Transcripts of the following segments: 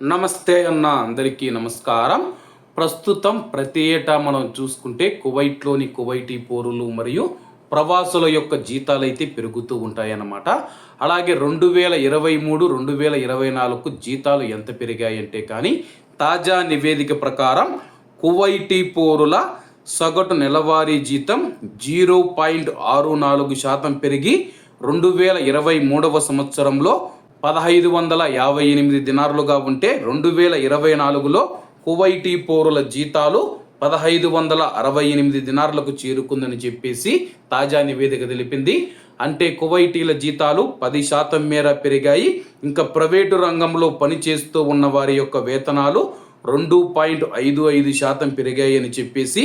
నమస్తే అన్న అందరికీ నమస్కారం. ప్రస్తుతం ప్రతి ఏటా మనం చూసుకుంటే కువైట్లోని కువైటీ పోరులు మరియు ప్రవాసుల యొక్క జీతాలు అయితే పెరుగుతూ ఉంటాయన్నమాట. అలాగే రెండు వేల ఇరవై మూడు రెండు వేల ఇరవై నాలుగు జీతాలు ఎంత పెరిగాయంటే కానీ తాజా నివేదిక ప్రకారం కువైటీ పోరుల సగటు నెలవారీ జీతం జీరో పాయింట్ ఆరు నాలుగు శాతం పెరిగి రెండు వేల ఇరవై మూడవ సంవత్సరంలో పదహైదు వందల యాభై ఎనిమిది దినారులుగా ఉంటే రెండు వేల ఇరవై నాలుగులో కువైటీ పౌరుల జీతాలు పదహైదు వందల అరవై ఎనిమిది దినారులకు చేరుకుందని చెప్పేసి తాజా నివేదిక తెలిపింది. అంటే కువైటీల జీతాలు పది శాతం మేర పెరిగాయి. ఇంకా ప్రైవేటు రంగంలో పనిచేస్తూ ఉన్న వారి యొక్క వేతనాలు రెండు పాయింట్ ఐదు ఐదు శాతం పెరిగాయని చెప్పేసి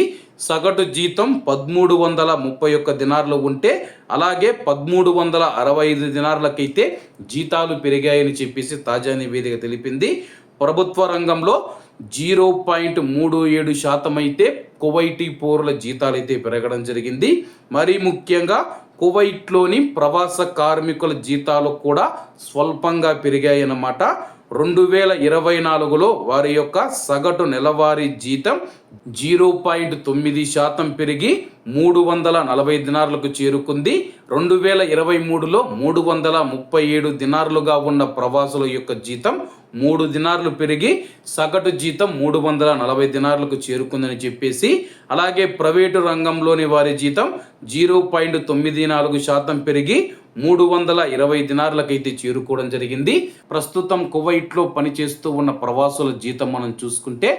సగటు జీతం పదమూడు వందల ముప్పై ఒక్క దినార్లు ఉంటే అలాగే పదమూడు వందల అరవై ఐదు దినార్లకైతే జీతాలు పెరిగాయని చెప్పేసి తాజా నివేదిక తెలిపింది. ప్రభుత్వ రంగంలో జీరో పాయింట్ మూడు ఏడు శాతం అయితే కువైటీ పౌరుల జీతాలు అయితే పెరగడం జరిగింది. మరీ ముఖ్యంగా కువైట్లోని ప్రవాస కార్మికుల జీతాలు కూడా స్వల్పంగా పెరిగాయన్నమాట. రెండు వేల ఇరవై నాలుగులో వారి యొక్క సగటు నెలవారీ జీతం జీరో పాయింట్ తొమ్మిది శాతం పెరిగి మూడు వందల నలభై దినార్లకు చేరుకుంది. రెండు వేల ఇరవై మూడులో మూడు వందల ముప్పై ఏడు దినార్లుగా ఉన్న ప్రవాసుల యొక్క జీతం మూడు దినార్లు పెరిగి సగటు జీతం మూడు వందల నలభై దినార్లకు చేరుకుందని చెప్పేసి అలాగే ప్రైవేటు రంగంలోని వారి జీతం జీరో పాయింట్ తొమ్మిది నాలుగు శాతం పెరిగి మూడు వందల ఇరవై దినార్లకైతే చేరుకోవడం జరిగింది. ప్రస్తుతం కువైట్లో పనిచేస్తూ ఉన్న ప్రవాసుల జీతం మనం చూసుకుంటే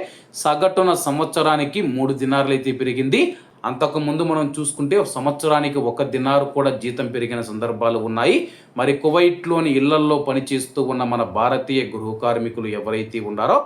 సగటున సంవత్సరానికి మూడు దినారులైతే పెరిగింది. అంతకుముందు మనం చూసుకుంటే సంవత్సరానికి ఒక దినారు కూడా జీతం పెరిగిన సందర్భాలు ఉన్నాయి. మరి కువైట్లోని ఇళ్ళల్లో పనిచేస్తూ ఉన్న మన భారతీయ గృహ కార్మికులు ఎవరైతే ఉన్నారో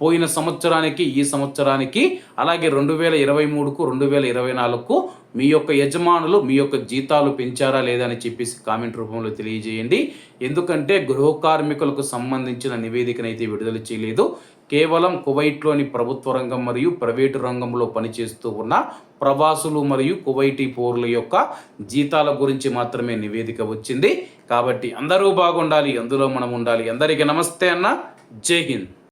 పోయిన సంవత్సరానికి ఈ సంవత్సరానికి అలాగే రెండు వేల ఇరవై మూడుకు రెండు వేల ఇరవై నాలుగుకు మీ యొక్క యజమానులు మీ యొక్క జీతాలు పెంచారా లేదా అని చెప్పేసి కామెంట్ రూపంలో తెలియజేయండి. ఎందుకంటే గృహ కార్మికులకు సంబంధించిన నివేదికనైతే విడుదల చేయలేదు. కేవలం కువైట్లోని ప్రభుత్వ రంగం మరియు ప్రైవేటు రంగంలో పనిచేస్తూ ఉన్న ప్రవాసులు మరియు కువైటీ పౌరుల యొక్క జీతాల గురించి మాత్రమే నివేదిక వచ్చింది. కాబట్టి అందరూ బాగుండాలి అందులో మనం ఉండాలి. అందరికీ నమస్తే అన్న. జై హింద్.